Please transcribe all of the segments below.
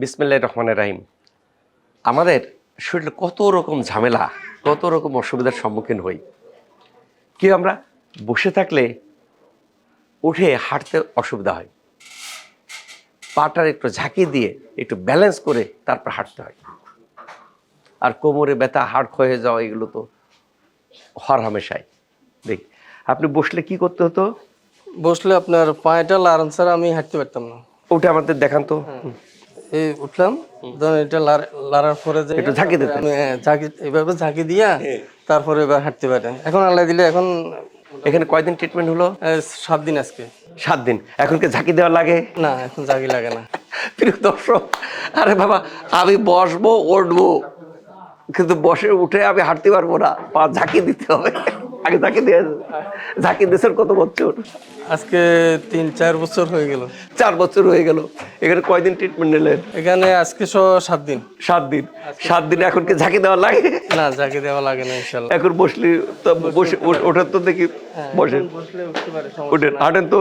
বিসমিল্লাহ রহমানের রাহিম। আমাদের শরীরে কত রকম ঝামেলা কত রকম অসুবিধার সম্মুখীন হই। কি আমরা? বসে থাকলে উঠে হাঁটতে অসুবিধা হয়। পাটার একটু ঝাঁকি দিয়ে একটু ব্যালেন্স করে তারপর হাঁটতে হয়। আর কোমরে ব্যথা হাড় ক্ষয়ে যাওয়া এগুলো তো হর হামেশাই। দেখ আপনি বসলে কি করতে হতো? বসলে আপনার পায়েটা ছাড়া আমি হাঁটতে পারতাম না। ওটা আমাদের দেখান তো। এই উঠলাম এটা লাড়- লাড়ার পরে যে একটু ঝাঁকি। আমি হ্যাঁ, ঝাঁকি এভাবে ঝাঁকি দিয়া তারপরে এবার হাঁটতে পারে এখন আল্লাহ দিলে এখন এখানে কয়দিন ট্রিটমেন্ট হলো? সাত দিন আজকে। সাত দিন। এখন কি ঝাঁকি দেওয়া লাগে? না এখন ঝাঁকি লাগে না। প্রিয় দর্শক আরে বাবা আমি বসবো উঠবো। কিন্তু বসে উঠে আমি হাঁটতে পারব না। পা ঝাঁকি দিতে হবে। আগে ঝাঁকি দিয়ে ঝাঁকি দেশের কত বছর? আজকে তিন চার বছর হয়ে গেল। চার বছর হয়ে গেল। এখানে কয়দিন ট্রিটমেন্ট নিলেন? এখানে আজকে সাত দিন। সাত দিন। সাত দিন এখন কি ঝাঁকি দেওয়া লাগে? না ঝাঁকি দেওয়া লাগে না ইনশাল্লাহ। এখন বসলে তো বসে ওঠার তো দেখি বসেন। পারে সমস্যা উঠেন হাঁটেন তো?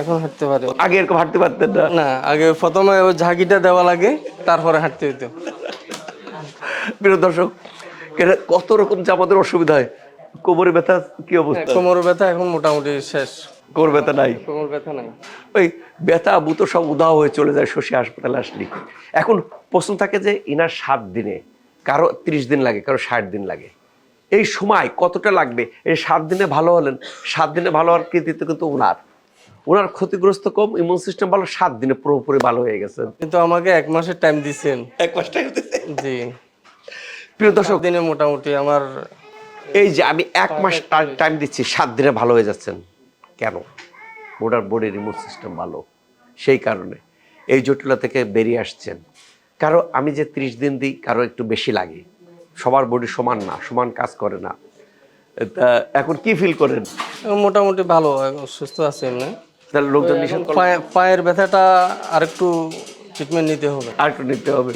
এখন হাঁটতে পারে। আগে এরকম হাঁটতে পারতেন না? না আগে প্রথমে ওই ঝাঁকিটা দেওয়া লাগে তারপরে হাঁটতে হইতো। প্রিয় দর্শক কত রকম যে আমাদের অসুবিধা হয় কোমরে ব্যথা কি অবস্থা? কোমর ব্যথা এখন মোটামুটি শেষ। কোমর ব্যথা নাই? কোমর ব্যথা নাই। ওই ব্যথা বুতো সব উদাহ হয়ে চলে যায় শশী হাসপাতালে আসলি। এখন প্রশ্ন থাকে যে ইনার সাত দিনে কারও ত্রিশ দিন লাগে কারও ষাট দিন লাগে। এই সময় কতটা লাগবে? এই সাত দিনে ভালো হলেন সাত দিনে ভালো হওয়ার কৃতিত্ব কিন্তু ওনার ওনার ক্ষতিগ্রস্ত কম ইমিউন সিস্টেম ভালো সাত দিনে পুরোপুরি ভালো হয়ে গেছে কিন্তু আমাকে এক মাসের টাইম দিছেন। এক মাস টাইম জি। প্রিয় দর্শক দিনে মোটামুটি আমার এই যে আমি এক মাস টাইম দিচ্ছি সাত দিনে ভালো হয়ে যাচ্ছেন। কেন? ওনার বডির ইমিউন সিস্টেম ভালো। সেই কারণে। এই জটিলতা থেকে বেরিয়ে আসছেন। কারও আমি যে ত্রিশ দিন দিই কারও একটু বেশি লাগে। সবার বডি সমান না সমান কাজ করে না। তা এখন কি ফিল করেন? মোটামুটি ভালো সুস্থ আছে এমনি। তাহলে লোকজন নিষেধ পায়ের ব্যথাটা আরেকটু ট্রিটমেন্ট নিতে হবে। আর একটু নিতে হবে।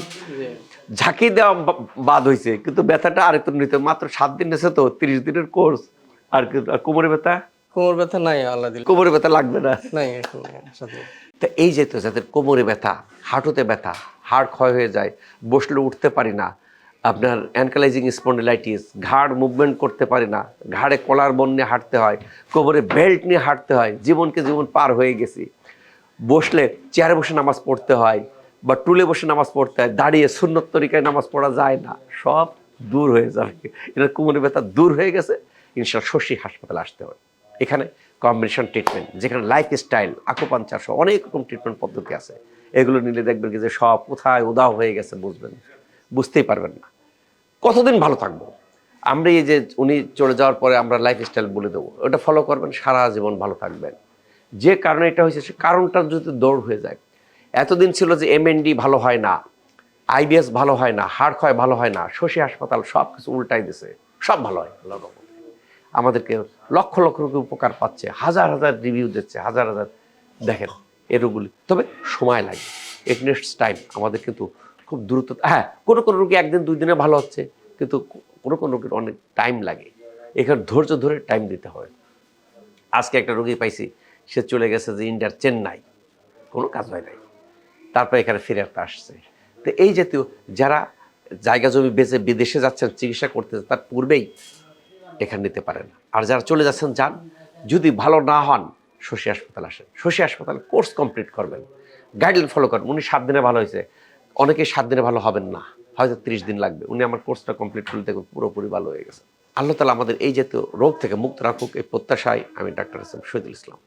ঝাঁকি দেওয়া বাদ হয়েছে কিন্তু ব্যথাটা আর একটু নিতে মাত্র সাত দিন এসে তো তিরিশ দিনের কোর্স। আর কোমরে ব্যথা? কোমর ব্যথা নাই আল্লাহ দিল। কোমরে ব্যথা লাগবে না। নাই তা এই যে তো যাদের কোমরে ব্যথা হাঁটুতে ব্যথা হাড় ক্ষয় হয়ে যায় বসলে উঠতে পারি না আপনার অ্যানকালাইজিং স্পন্ডিলাইটিস ঘাড় মুভমেন্ট করতে পারি না ঘাড়ে কলার বন নিয়ে হাঁটতে হয় কোমরে বেল্ট নিয়ে হাঁটতে হয় জীবনকে জীবন পার হয়ে গেছি। বসলে চেয়ারে বসে নামাজ পড়তে হয় বা টুলে বসে নামাজ পড়তে হয়, দাঁড়িয়ে সুন্নত তরিকায় নামাজ পড়া যায় না, সব দূর হয়ে যাবে এটা কোমরে ব্যথা দূর হয়ে গেছে ইনশাল শশী হাসপাতালে আসতে হবে। এখানে কম্বিনেশন ট্রিটমেন্ট যেখানে লাইফ স্টাইল আকুপাঞ্চার সহ অনেক রকম ট্রিটমেন্ট পদ্ধতি আছে। এগুলো নিলে দেখবেন কি যে সব কোথায় উদাও হয়ে গেছে বুঝবেন, বুঝতেই পারবেন না। কতদিন ভালো থাকব? আমরা এই যে উনি চলে যাওয়ার পরে আমরা লাইফ স্টাইল বলে দেবো, ওটা ফলো করবেন, সারা জীবন ভালো থাকবেন। যে কারণে এটা হয়েছে, সে কারণটা যদি দৌড় হয়ে যায় এতদিন ছিল যে এমএনডি ভালো হয় না আইবিএস ভালো হয় না হাড় ক্ষয় ভালো হয় না, শশী হাসপাতাল সব কিছু উল্টাই দিছে, সব ভালো হয় আমাদেরকে লক্ষ লক্ষ রোগী উপকার পাচ্ছে, হাজার হাজার রিভিউ দিচ্ছে, হাজার হাজার দেখেন এই রোগগুলি। তবে সময় লাগে ইট নেক্সট টাইম আমাদের কিন্তু খুব দ্রুত হ্যাঁ কোনো কোনো রোগী একদিন দুই দিনে ভালো হচ্ছে, কিন্তু কোনো কোনো রোগীর অনেক টাইম লাগে। এখানে ধৈর্য ধরে টাইম দিতে হয়। আজকে একটা রোগী পাইছি, সে চলে গেছে যে ইন্ডিয়ার চেন্নাই কোনো কাজ হয় নাই। তারপর এখানে ফিরে আসছে। তো এই জাতীয় যারা জায়গা জমি বেঁচে বিদেশে যাচ্ছেন, চিকিৎসা করতে তার পূর্বেই এখানে নিতে পারেন। আর যারা চলে যাচ্ছেন, যান, যদি ভালো না হন, শশী হাসপাতাল আসেন। শশী হাসপাতাল কোর্স কমপ্লিট করবেন। গাইডলাইন ফলো করেন, উনি সাত দিনে ভালো হয়েছে। অনেকে সাত দিনে ভালো হবেন না, হয়তো ত্রিশ দিন লাগবে। উনি আমার কোর্সটা কমপ্লিট করলে দেখুন পুরোপুরি ভালো হয়ে গেছে। আল্লাহ তালা আমাদের এই জাতীয় রোগ থেকে মুক্ত রাখুক, এই প্রত্যাশায় আমি ডাক্তার এম শহীদুল ইসলাম।